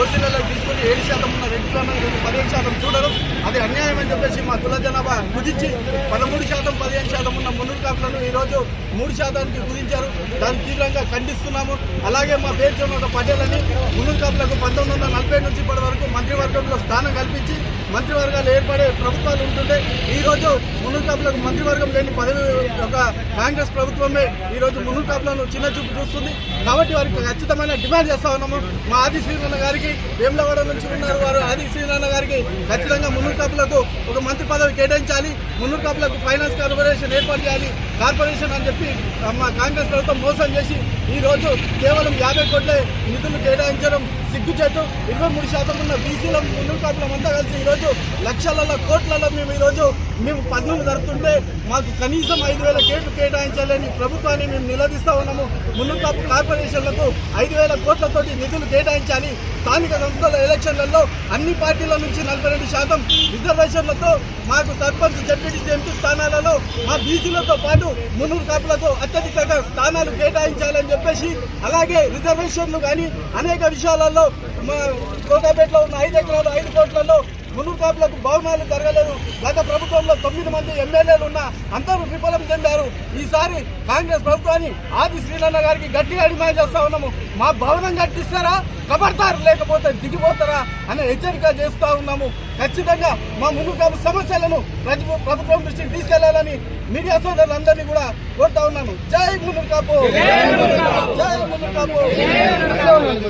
ఓసీలలో తీసుకొని ఏడు శాతం ఉన్న రెడ్లను పదిహేను శాతం చూడడం అది అన్యాయం అని చెప్పేసి మా కుల జనాభా కుదించి పదమూడు శాతం పదిహేను శాతం ఉన్న మునుగు కాపులను ఈరోజు మూడు శాతానికి కుదించారు. దాన్ని తీవ్రంగా ఖండిస్తున్నాము. అలాగే మా పేరు చెందిన పటేల్ అని మునుగు కాపులకు పంతొమ్మిది వందల నలభై నుంచి ఇప్పటి వరకు మంత్రివర్గంలో స్థానం కల్పించి మంత్రివర్గాలు ఏర్పడే ప్రభుత్వాలు ఉంటుండే ఈరోజు మునుకాపులకు మంత్రివర్గం లేని పదవి ఒక కాంగ్రెస్ ప్రభుత్వమే ఈరోజు మునుకాపులను చిన్న చూపు చూస్తుంది. కాబట్టి వారికి ఖచ్చితమైన డిమాండ్ చేస్తా ఉన్నాము. మా ఆది శ్రీనాన్న గారికి వేములవాడ నుంచి ఉన్నారు వారు. ఆది శ్రీనాన్న గారికి ఖచ్చితంగా మునుకాపులకు ఒక మంత్రి పదవి కేటాయించాలి. మునుకాపులకు ఫైనాన్స్ కార్పొరేషన్ ఏర్పాటు చేయాలి. కార్పొరేషన్ అని చెప్పి మా కాంగ్రెస్ ప్రభుత్వం మోసం చేసి ఈరోజు కేవలం యాభై కోట్ల నిధులు కేటాయించడం సిగ్గుచేటు ఇరవై మూడు శాతం ఉన్న బీసీల మున్నూరు అంతా కలిసి ఈరోజు లక్షలలో కోట్లలో మేము ఈరోజు మేము పన్నులు జరుపుతుంటే మాకు కనీసం ఐదు వేల కేట్లు కేటాయించాలని ప్రభుత్వాన్ని మేము నిలదీస్తా ఉన్నాము. మున్నూరు కాపు కార్పొరేషన్లకు ఐదు వేల కోట్లతోటి నిధులు కేటాయించాలి. స్థానిక సంస్థల ఎలక్షన్లలో అన్ని పార్టీల నుంచి నలభై రెండు శాతం రిజర్వేషన్లతో మాకు సర్పంచ్ జడ్పీటీసీ ఎంపీ స్థానాలలో మా బీసీలతో పాటు మున్నూరు కాపులకు అత్యధికంగా స్థానాలు కేటాయించాలని చెప్పేసి అలాగే రిజర్వేషన్లు కానీ అనేక విషయాలలో మా కోటాపేటలో ఉన్న ఐదు ఎకరాలు ఐదు కోట్లలో మున్నూరు కాపులకు జరగలేదు. గత ప్రభుత్వంలో తొమ్మిది మంది ఎమ్మెల్యేలు ఉన్న అందరూ విఫలం చెందారు. ఈసారి కాంగ్రెస్ ప్రభుత్వాన్ని ఆది శ్రీనన్న గారికి గట్టిగా డిమాండ్ చేస్తా ఉన్నాము. మా భవనం కట్టిస్తారా? కబడతారు లేకపోతే దిగిపోతారా అనే హెచ్చరిక చేస్తా ఉన్నాము. ఖచ్చితంగా మా మున్నూరు కాపు సమస్యలను ప్రతి- ప్రభుత్వం దృష్టికి తీసుకెళ్ళాలని మీడియా సోదరులందరినీ కూడా కోరుతా ఉన్నాను. జై మున్నూరు కాపు! జై మున్నూరు కాపు!